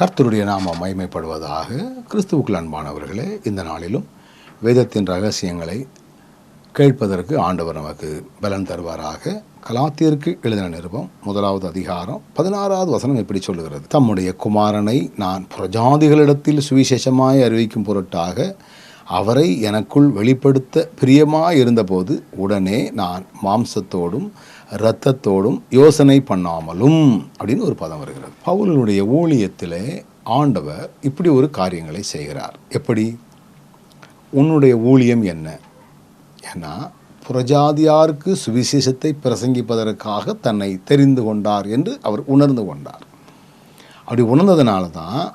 கர்த்தருடைய நாம மகிமைப்படுவதாக கிறிஸ்துவுக்குள் அன்பானவர்களே இந்த நாளிலும் வேதத்தின் ரகசியங்களை கேட்பதற்கு ஆண்டவர் நமக்கு பலன் தருவாராக. கலாத்தியருக்கு எழுதின நிருபம் முதலாவது அதிகாரம் பதினாறாவது வசனம் எப்படி சொல்லுகிறது. தம்முடைய குமாரனை நான் பிரஜாதிகளிடத்தில் சுவிசேஷமாய் அறிவிக்கும் பொருட்டாக அவரை எனக்குள் வெளிப்படுத்த பிரியமாக இருந்தபோது உடனே நான் மாம்சத்தோடும் இரத்தத்தோடும் யோசனை பண்ணாமலும் அப்படின்னு ஒரு பதம் வருகிறது. பவுலனுடைய ஊழியத்திலே ஆண்டவர் இப்படி ஒரு காரியங்களை செய்கிறார். எப்படி? உன்னுடைய ஊழியம் என்ன? ஏன்னா புறஜாதியாருக்கு சுவிசேஷத்தை பிரசங்கிப்பதற்காக தன்னை தெரிந்து கொண்டார் என்று அவர் உணர்ந்து கொண்டார். அப்படி உணர்ந்ததுனால தான்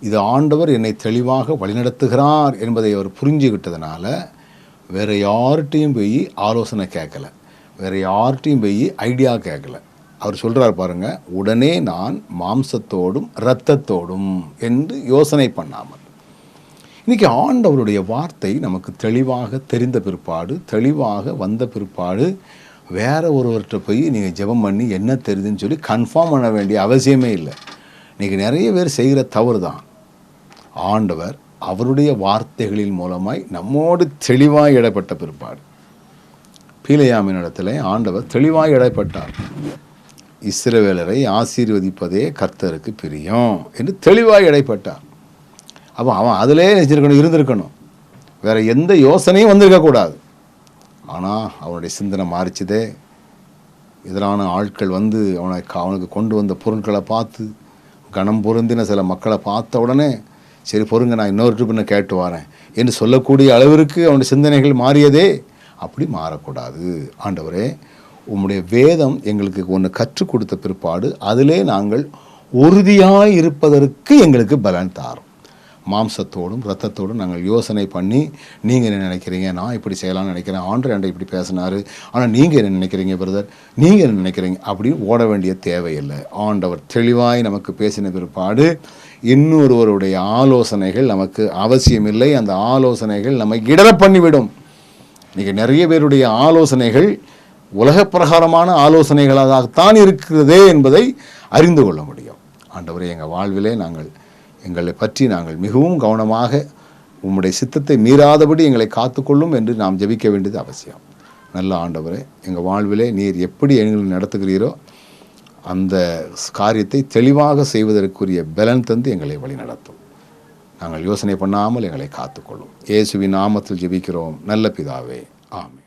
இது ஆண்டவர் என்னை தெளிவாக வழிநடத்துகிறார் என்பதை அவர் புரிஞ்சுக்கிட்டதுனால வேறு யார்கிட்டையும் போய் ஆலோசனை கேட்கல. வேறு யார்கிட்டையும் போய் ஐடியா கேட்கல அவர் சொல்கிறார் பாருங்க உடனே நான் மாம்சத்தோடும் இரத்தத்தோடும் என்று யோசனை பண்ணாமல். இன்றைக்கி ஆண்டவருடைய வார்த்தை நமக்கு தெளிவாக தெரிந்த பிற்பாடு தெளிவாக வந்த பிற்பாடு வேற ஒருவர்கிட்ட போய் நீங்கள் ஜெபம் பண்ணி என்ன தெரியுதுன்னு சொல்லி கன்ஃபார்ம் பண்ண வேண்டிய அவசியமே இல்லை. இன்றைக்கி நிறைய பேர் செய்கிற தவறு தான் ஆண்டவர் அவருடைய வார்த்தைகளின் மூலமாய் நம்மோடு தெளிவாக இடப்பட்ட பிற்பாடு. பீலையாமின் இடத்துல ஆண்டவர் தெளிவாக இடப்பட்டார். இஸ்ரவேலரை ஆசீர்வதிப்பதே கர்த்தருக்கு பிரியம் என்று தெளிவாக இடைப்பட்டார். அப்போ அவன் அதிலே நினைச்சிருக்கணும் இருந்திருக்கணும். வேறு எந்த யோசனையும் வந்திருக்கக்கூடாது ஆனால் அவனுடைய சிந்தனை மாறிச்சதே. எதிரான ஆட்கள் வந்து அவனை அவனுக்கு கொண்டு வந்த பொருட்களை பார்த்து கணம் பொருந்தின சில மக்களை பார்த்த உடனே சரி பொருங்க நான் இன்னொரு ட்ரிப் கேட்டு வரேன் என்று சொல்லக்கூடிய அளவிற்கு அவனுடைய சிந்தனைகள் மாறியதே. அப்படி மாறக்கூடாது. ஆண்டவரே உம்முடைய வேதம் எங்களுக்கு ஒன்று கற்றுக் கொடுத்த பிற்பாடு அதிலே நாங்கள் உறுதியாக இருப்பதற்கு எங்களுக்கு பலன் தாரும். மாம்சத்தோடும் ரத்தத்தோடும் நாங்கள் யோசனை பண்ணி நீங்கள் என்ன நினைக்கிறீங்க? நான் இப்படி செய்யலாம்னு நினைக்கிறேன். ஆண்டு ஆண்டை இப்படி பேசினார். ஆனால் நீங்கள் என்ன நினைக்கிறீங்க பிரதர்? நீங்கள் என்ன நினைக்கிறீங்க? அப்படின்னு ஓட வேண்டிய தேவையில்லை. ஆண்டவர் தெளிவாய் நமக்கு பேசின பிற்பாடு இன்னொருவருடைய ஆலோசனைகள் நமக்கு அவசியமில்லை. அந்த ஆலோசனைகள் நம்மை இடர பண்ணிவிடும். இன்றைக்கி நிறைய பேருடைய ஆலோசனைகள் உலக பிரகாரமான ஆலோசனைகளாகத்தான் இருக்கிறதே என்பதை அறிந்து கொள்ள முடியும். ஆண்டவரை எங்கள் வாழ்விலே நாங்கள் எங்களை பற்றி நாங்கள் மிகவும் கவனமாக உம்முடைய சித்தத்தை மீறாதபடி எங்களை காத்துக்கொள்ளும் என்று நாம் ஜெபிக்க வேண்டியது அவசியம். நல்ல ஆண்டவரே எங்கள் வாழ்விலே நீர் எப்படி எங்களை நடத்துகிறீரோ அந்த காரியத்தை தெளிவாக செய்வதற்குரிய பலன் தந்து எங்களை வழி நடத்தும் நாங்கள் யோசனை பண்ணாமல் எங்களை காத்துக்கொள்ளும். இயேசுவின் நாமத்தில் ஜெபிக்கிறோம். நல்ல பிதாவே. ஆமே